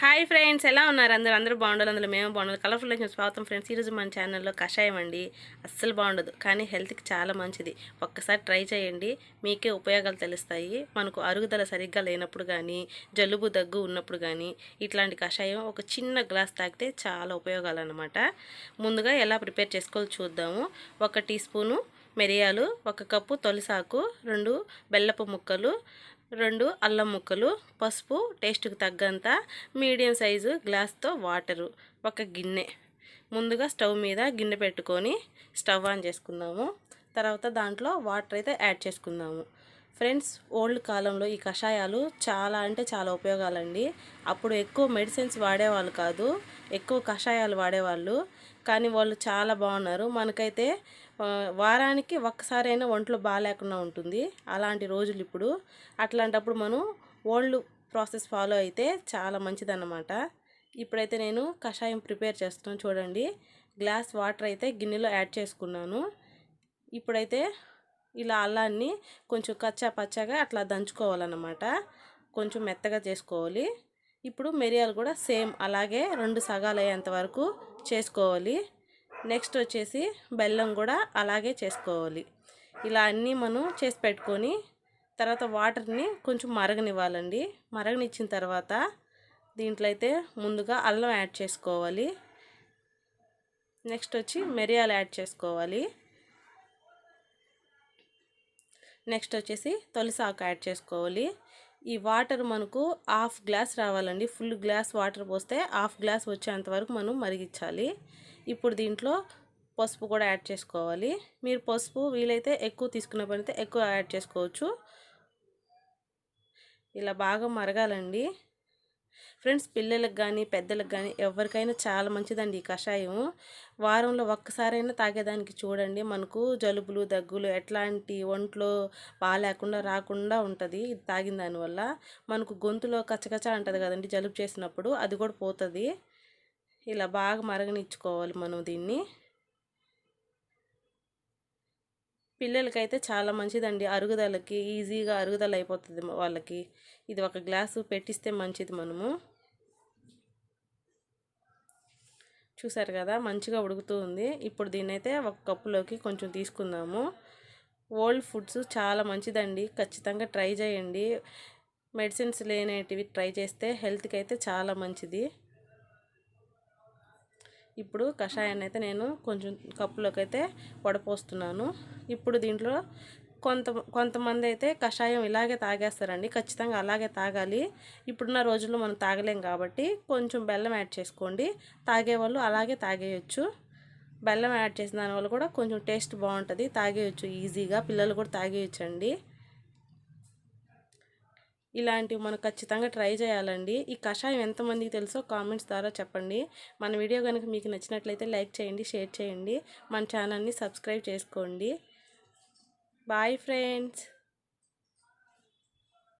Hi friends ఎలా ఉన్నారు అందరూ? అందరూ బాగుండాలి అందులో మేము బాగుండాలి. కలర్ఫుల్ లైఫ్ స్వాగతం ఫ్రెండ్స్. ఈరోజు మన ఛానల్లో కషాయం అండి. అస్సలు బాగుండదు కానీ హెల్త్కి చాలా మంచిది. ఒక్కసారి ట్రై చేయండి మీకే ఉపయోగాలు తెలుస్తాయి. మనకు అరుగుదల సరిగ్గా లేనప్పుడు కానీ జలుబు దగ్గు ఉన్నప్పుడు కానీ ఇట్లాంటి కషాయం ఒక చిన్న గ్లాస్ తాగితే చాలా ఉపయోగాలు అనమాట ముందుగా ఎలా ప్రిపేర్ చేసుకోవాలో చూద్దాము. ఒక టీ స్పూను మిరియాలు ఒక కప్పు తొలిసాకు రెండు బెల్లపు ముక్కలు రెండు అల్లం ముక్కలు పసుపు టేస్ట్కి తగ్గంత మీడియం సైజు గ్లాస్తో వాటరు ఒక గిన్నె. ముందుగా స్టవ్ మీద గిన్నె పెట్టుకొని స్టవ్ ఆన్ చేసుకుందాము. తర్వాత దాంట్లో వాటర్ అయితే యాడ్ చేసుకుందాము. ఫ్రెండ్స్ ఓల్డ్ కాలంలో ఈ కషాయాలు చాలా అంటే చాలా ఉపయోగాలండి. అప్పుడు ఎక్కువ మెడిసిన్స్ వాడేవాళ్ళు కాదు ఎక్కువ కషాయాలు వాడేవాళ్ళు. కానీ వాళ్ళు చాలా బాగున్నారు. మనకైతే వారానికి ఒక్కసారైనా ఒంట్లో బాగాలేకుండా ఉంటుంది. అలాంటి రోజులు ఇప్పుడు. అట్లాంటప్పుడు మనం ఓల్డ్ ప్రాసెస్ ఫాలో అయితే చాలా మంచిదన్నమాట. ఇప్పుడైతే నేను కషాయం ప్రిపేర్ చేస్తున్నాను చూడండి. గ్లాస్ వాటర్ అయితే గిన్నెలో యాడ్ చేసుకున్నాను. ఇప్పుడైతే ఇలా అల్లాన్ని కొంచెం కచ్చా పచ్చగా అట్లా దంచుకోవాలన్నమాట. కొంచెం మెత్తగా చేసుకోవాలి. ఇప్పుడు మిరియాలు కూడా సేమ్ అలాగే రెండు సగాలు అయ్యేంత వరకు చేసుకోవాలి. నెక్స్ట్ వచ్చేసి బెల్లం కూడా అలాగే చేసుకోవాలి. ఇలా అన్నీ మనం చేసి పెట్టుకొని తర్వాత వాటర్ని కొంచెం మరగనివ్వాలండి. మరగనిచ్చిన తర్వాత దీంట్లో అయితే ముందుగా అల్లం యాడ్ చేసుకోవాలి. నెక్స్ట్ వచ్చి మిరియాలు యాడ్ చేసుకోవాలి. నెక్స్ట్ వచ్చేసి తొలిసాకు యాడ్ చేసుకోవాలి. ఈ వాటర్ మనకు హాఫ్ గ్లాస్ రావాలండి. ఫుల్ గ్లాస్ వాటర్ పోస్తే హాఫ్ గ్లాస్ వచ్చేంత వరకు మనం మరిగించాలి. ఇప్పుడు దీంట్లో పసుపు కూడా యాడ్ చేసుకోవాలి. మీరు పసుపు వీలైతే ఎక్కువ తీసుకున్న పనితే ఎక్కువ యాడ్ చేసుకోవచ్చు. ఇలా బాగా మరగాలండి. ఫ్రెండ్స్ పిల్లలకు కానీ పెద్దలకు కానీ ఎవరికైనా చాలా మంచిదండి ఈ కషాయం. వారంలో ఒక్కసారైనా తాగేదానికి చూడండి. మనకు జలుబులు దగ్గులు ఎట్లాంటి ఒంట్లో బాగాలేకుండా రాకుండా ఉంటుంది ఇది తాగిన దానివల్ల. మనకు గొంతులో కచ్చకచ్చ అంటుంది కదండి జలుబు చేసినప్పుడు అది కూడా పోతుంది. ఇలా బాగా మరగనిచ్చుకోవాలి మనం దీన్ని. పిల్లలకైతే చాలా మంచిదండి. అరుగుదలకి ఈజీగా అరుగుదల అయిపోతుంది వాళ్ళకి. ఇది ఒక గ్లాసు పెట్టిస్తే మంచిది మనము. చూసారు కదా మంచిగా ఉడుకుతూ ఉంది. ఇప్పుడు దీన్నైతే ఒక కప్పులోకి కొంచెం తీసుకుందాము. ఓల్డ్ ఫుడ్స్ చాలా మంచిదండి. ఖచ్చితంగా ట్రై చేయండి. మెడిసిన్స్ లేనేటివి ట్రై చేస్తే హెల్త్కి అయితే చాలా మంచిది. ఇప్పుడు కషాయాన్ని అయితే నేను కొంచెం కప్పులోకి అయితే వడపోస్తున్నాను. ఇప్పుడు దీంట్లో కొంత కొంతమంది అయితే కషాయం ఇలాగే తాగేస్తారండి. ఖచ్చితంగా అలాగే తాగాలి. ఇప్పుడున్న రోజుల్లో మనం తాగలేం కాబట్టి కొంచెం బెల్లం యాడ్ చేసుకోండి. తాగేవాళ్ళు అలాగే తాగేయచ్చు. బెల్లం యాడ్ చేసిన దానివల్ల కూడా కొంచెం టేస్ట్ బాగుంటుంది. తాగేయచ్చు ఈజీగా. పిల్లలు కూడా తాగేయచ్చు అండి ఇలాంటివి మనం ఖచ్చితంగా ట్రై చేయాలండి. ఈ కషాయం ఎంతమందికి తెలుసో కామెంట్స్ ద్వారా చెప్పండి. మన వీడియో కనుక మీకు నచ్చినట్లయితే లైక్ చేయండి షేర్ చేయండి. మన ఛానల్ని సబ్స్క్రైబ్ చేసుకోండి. Bye friends.